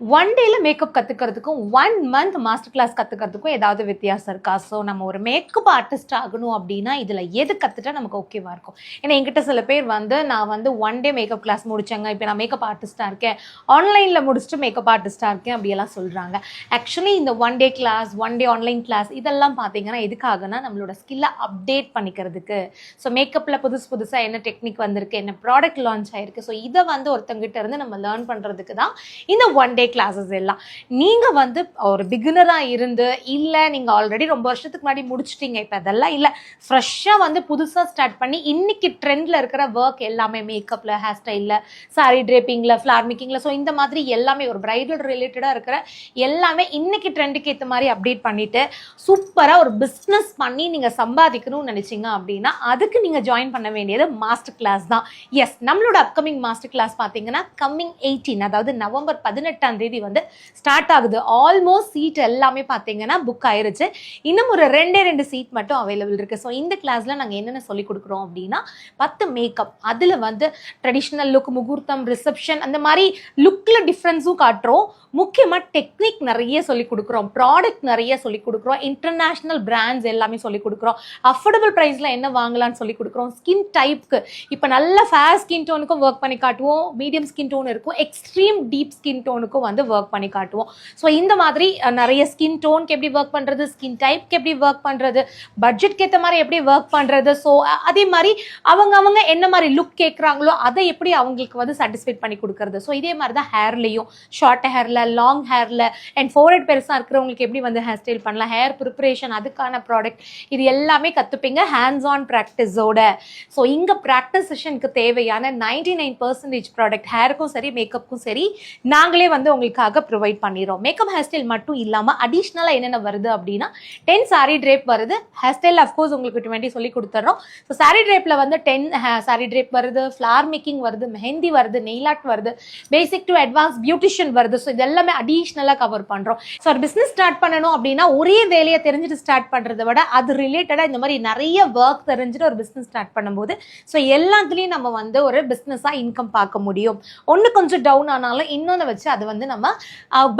One டேல makeup கத்துக்கிறதுக்கும் one month master class கத்துக்கிறதுக்கும் ஏதாவது வித்தியாசம் இருக்கா? ஸோ நம்ம ஒரு மேக்கப் ஆர்டிஸ்ட் ஆகணும் அப்படின்னா இதுல எது கத்துட்டா நமக்கு ஓகேவா இருக்கும்? ஏன்னா என்கிட்ட சில பேர் வந்து நான் வந்து ஒன் டே மேக்கப் கிளாஸ் முடிச்சேங்க. இப்போ நான் மேக்கப் ஆர்டிஸ்டா இருக்கேன். ஆன்லைன்ல முடிச்சுட்டு மேக்கப் ஆர்டிஸ்டா இருக்கேன் அப்படியெல்லாம் சொல்றாங்க. ஆக்சுவலி இந்த one day class one day online class இதெல்லாம் பார்த்தீங்கன்னா எதுக்காகனா நம்மளோட ஸ்கில்லை அப்டேட் பண்ணிக்கிறதுக்கு. ஸோ மேக்கப்பில் புதுசு புதுசாக என்ன டெக்னிக் வந்திருக்கு என்ன ப்ராடக்ட் லான்ச் ஆயிருக்கு. ஸோ இதை வந்து ஒருத்தங்கிட்ட இருந்து நம்ம லேர்ன் பண்ணுறதுக்கு தான் இந்த ஒன் டே கிளாஸஸ் எல்லாம். நீங்கள் வந்து ஒரு பிகினராக இருந்து இல்லை நீங்கள் ஆல்ரெடி ரொம்ப வருஷத்துக்கு முன்னாடி முடிச்சிட்டீங்க இப்போ அதெல்லாம் இல்லை. ஃப்ரெஷ்ஷாக வந்து புதுசாக ஸ்டார்ட் பண்ணி இன்னைக்கு ட்ரெண்டில் இருக்கிற ஒர்க் எல்லாமே மேக்கப்பில் ஹேர் ஸ்டைலில் சாரி ட்ரேப்பிங்கில் ஃப்ளார் மேக்கிங்கில் ஸோ இந்த மாதிரி எல்லாமே ஒரு பிரைடல் ரிலேட்டடாக இருக்கிற எல்லாமே இன்னைக்கு ட்ரெண்டுக்கு ஏற்ற மாதிரி அப்டேட் பண்ணிட்டு சூப்பராக ஒரு பிஸ்னஸ் பண்ணி நீங்கள் சம்பாதிக்கணும்னு நினச்சிங்க அப்படின்னா அதுக்கு நீங்கள் ஜாயின் பண்ண வேண்டியது மாஸ்டர் கிளாஸ் தான். எஸ் நம்மளோட அப்கமிங் மாஸ்டர் கிளாஸ் பார்த்தீங்கன்னா கம்மிங் எயிட்டீன் அதாவது நவம்பர் பதினெட்டாம் தேதி வந்து ஸ்டார்ட் ஆகுது. ஆல்மோஸ்ட் சீட் எல்லாமே பார்த்தீங்கன்னா புக் ஆயிருச்சு. இன்னும் ஒரு ரெண்டே ரெண்டு சீட் மட்டும் அவைலபிள் இருக்குது ஸோ இந்த கிளாஸில் நாங்கள் என்னென்ன சொல்லி கொடுக்குறோம் அப்படின்னா பத்து மேக்கப் அதில் வந்து ட்ரெடிஷ்னல் லுக் முகூர்த்தம் ரிசப்ஷன் அந்த மாதிரி லுக்கில் டிஃப்ரென்ஸும் காட்டுறோம். முக்கியமாக டெக்னிக் நிறைய சொல்லி கொடுக்குறோம். ப்ராடக்ட் நிறைய சொல்லி கொடுக்குறோம். இன்டர்நேஷ்னல் பிராண்ட்ஸ் எல்லாமே சொல்லி கொடுக்குறோம். அஃபோர்டபுள் ப்ரைஸில் என்ன வாங்கலாம்னு சொல்லி கொடுக்குறோம். ஸ்கின் டைப்க்கு இப்போ நல்ல ஃபேர் ஸ்கின் டோனுக்கும் ஒர்க் பண்ணி காட்டுவோம். மீடியம் ஸ்கின் டோன் இருக்கும். எக்ஸ்ட்ரீம் டீப் ஸ்கின் டோனுக்கும் வந்து ஒர்க் பண்ணி காட்டுவோம். ஸோ இந்த மாதிரி நிறைய ஸ்கின் டோனுக்கு எப்படி ஒர்க் பண்ணுறது ஸ்கின் டைப்க்கு எப்படி ஒர்க் பண்ணுறது பட்ஜெட்க்கு ஏற்ற மாதிரி எப்படி ஒர்க் பண்ணுறது ஸோ அதே மாதிரி அவங்க அவங்க என்ன மாதிரி லுக் கேட்குறாங்களோ அதை எப்படி அவங்களுக்கு வந்து சாட்டிஸ்ஃபைட் பண்ணி கொடுக்கறது. ஸோ இதே மாதிரி தான் ஹேர்லேயும் ஷார்ட் ஹேரில் லாங் ஹேரில் அண்ட் ஃபோர்ஹெட் பெருசாக இருக்கிறவங்களுக்கு எப்படி வந்து ஹேர் ஸ்டைல் பண்ணலாம் ஹேர் ப்ரிப்பரேஷன் அதுக்கான ப்ராடக்ட் இது எல்லாமே கற்றுப்பீங்க ஹேண்ட்ஸ் ஆன் ப்ராக்டிஸோட ஸோ இங்கே ப்ராக்டிஸ் செஷனுக்கு தேவையான நைன்டி நைன் பர்சன்டேஜ் ப்ராடக்ட் ஹேருக்கும் சரி மேக்கப்புக்கும் சரி நாங்களே வந்து உங்களுக்காக ப்ரொவைட் பண்ணிடுறோம். மேக்கப் ஹேர் ஸ்டைல் மட்டும் இல்லாமல் அடிஷ்னலாக என்னென்ன வருது அப்படின்னா டென் சாரி ட்ரேப் வருது. ஹேர் ஸ்டைல் அஃப்கோர்ஸ் உங்களுக்கு டுவெண்ட்டி சொல்லி கொடுத்துட்றோம் ஸோ சாரி ட்ரேப்பில் வந்து டென் சாரி ட்ரேப் வருது ஃப்ளார் மேக்கிங் வருது மெஹந்தி வருது நெயில் ஆர்ட் வருது பேசிக் டு அட்வான்ஸ் பியூட்டிஷியன் வருது. ஸோ இது எல்லாமே அடிஷ்னலாக கவர் பண்ணுறோம் ஸோ ஒரு பிஸ்னஸ் ஸ்டார்ட் பண்ணணும் அப்படின்னா ஒரே வேலையை தெரிஞ்சுட்டு ஸ்டார்ட் பண்ணுறத விட அது ரிலேட்டடாக இந்த மாதிரி நிறைய ஒர்க் தெரிஞ்சுட்டு ஒரு பிஸ்னஸ் ஸ்டார்ட் பண்ணும்போது ஸோ எல்லாத்துலேயும் நம்ம வந்து ஒரு பிஸ்னஸாக இன்கம் பார்க்க முடியும். ஒன்று கொஞ்சம் டவுன் ஆனாலும் இன்னொன்று வச்சு அதை வந்து நம்ம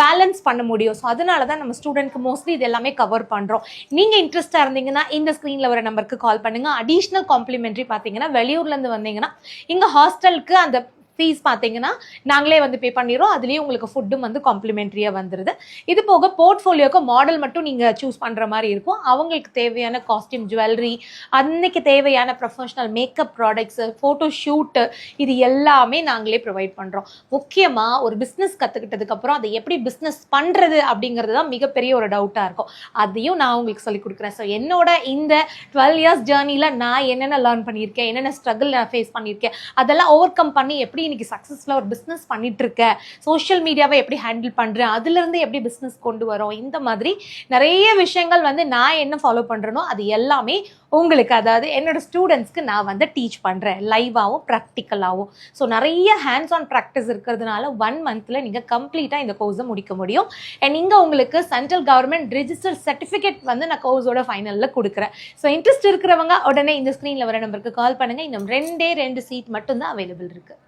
பேலன்ஸ் பண்ண முடியும். ஸோ அதனால தான் நம்ம ஸ்டூடெண்ட்க்கு மோஸ்ட்லி இது எல்லாமே கவர் பண்ணுறோம் நீங்கள் இன்ட்ரெஸ்ட்டாக இருந்தீங்கன்னா இந்த ஸ்க்ரீனில் வர நம்பருக்கு கால் பண்ணுங்கள் அடிஷ்னல் காம்ப்ளிமெண்ட்ரி பார்த்தீங்கன்னா வெளியூர்லேருந்து வந்தீங்கன்னா இங்கே ஹாஸ்டலுக்கு அந்த ஃபீஸ் பார்த்தீங்கன்னா நாங்களே வந்து பே பண்ணிடுறோம். அதுலேயும் உங்களுக்கு ஃபுட்டும் வந்து காம்ப்ளிமெண்ட்ரியாக வந்துடுது இது போக போர்ட்ஃபோலியோக்கு மாடல் மட்டும் நீங்கள் சூஸ் பண்ணுற மாதிரி இருக்கும். அவங்களுக்கு தேவையான காஸ்டியூம் ஜுவல்லரி அன்னைக்கு தேவையான professional makeup products photo shoot இது எல்லாமே நாங்களே ப்ரொவைட் பண்ணுறோம் முக்கியமாக ஒரு பிஸ்னஸ் கற்றுக்கிட்டதுக்கப்புறம் அதை எப்படி பிஸ்னஸ் பண்ணுறது அப்படிங்கிறது தான் மிகப்பெரிய ஒரு டவுட்டாக இருக்கும். அதையும் நான் உங்களுக்கு சொல்லிக் கொடுக்குறேன். ஸோ என்னோட இந்த டுவெல் இயர்ஸ் ஜேர்னியில் நான் என்னென்ன லேர்ன் பண்ணியிருக்கேன் என்னென்ன ஸ்ட்ரகிள் நான் ஃபேஸ் பண்ணியிருக்கேன் அதெல்லாம் ஓவர் கம் பண்ணி எப்படி இன்னைக்கு சக்ஸஸ்ஃபுல்லாக ஒரு பிஸ்னஸ் பண்ணிட்டு சோஷியல் மீடியாவை எப்படி ஹேண்டில் பண்ணுறேன் அதுலேருந்து எப்படி பிஸ்னஸ் கொண்டு வரோம்? இந்த மாதிரி நிறைய விஷயங்கள் வந்து நான் என்ன ஃபாலோ பண்ணுறேனோ அது எல்லாமே உங்களுக்கு அதாவது என்னோட ஸ்டூடெண்ட்ஸ்க்கு நான் வந்து டீச் பண்ணுறேன் லைவாகவும் ப்ராக்டிக்கலாகவும் ஸோ நிறைய ஹேண்ட்ஸ் ஆன் ப்ராக்டிஸ் இருக்கிறதுனால ஒன் மந்த்தில் நீங்கள் கம்ப்ளீட்டாக இந்த கோர்ஸை முடிக்க முடியும். அண்ட் இங்கே உங்களுக்கு சென்ட்ரல் கவர்மெண்ட் ரிஜிஸ்டர் சர்டிஃபிகேட் வந்து நான் கோர்ஸோட ஃபைனலில் கொடுக்குறேன். ஸோ இன்ட்ரெஸ்ட் இருக்கிறவங்க உடனே இந்த ஸ்க்ரீனில் வர நம்பருக்கு கால் பண்ணுங்கள் இன்னும் ரெண்டே ரெண்டு சீட் மட்டும்தான் அவைலபிள் இருக்குது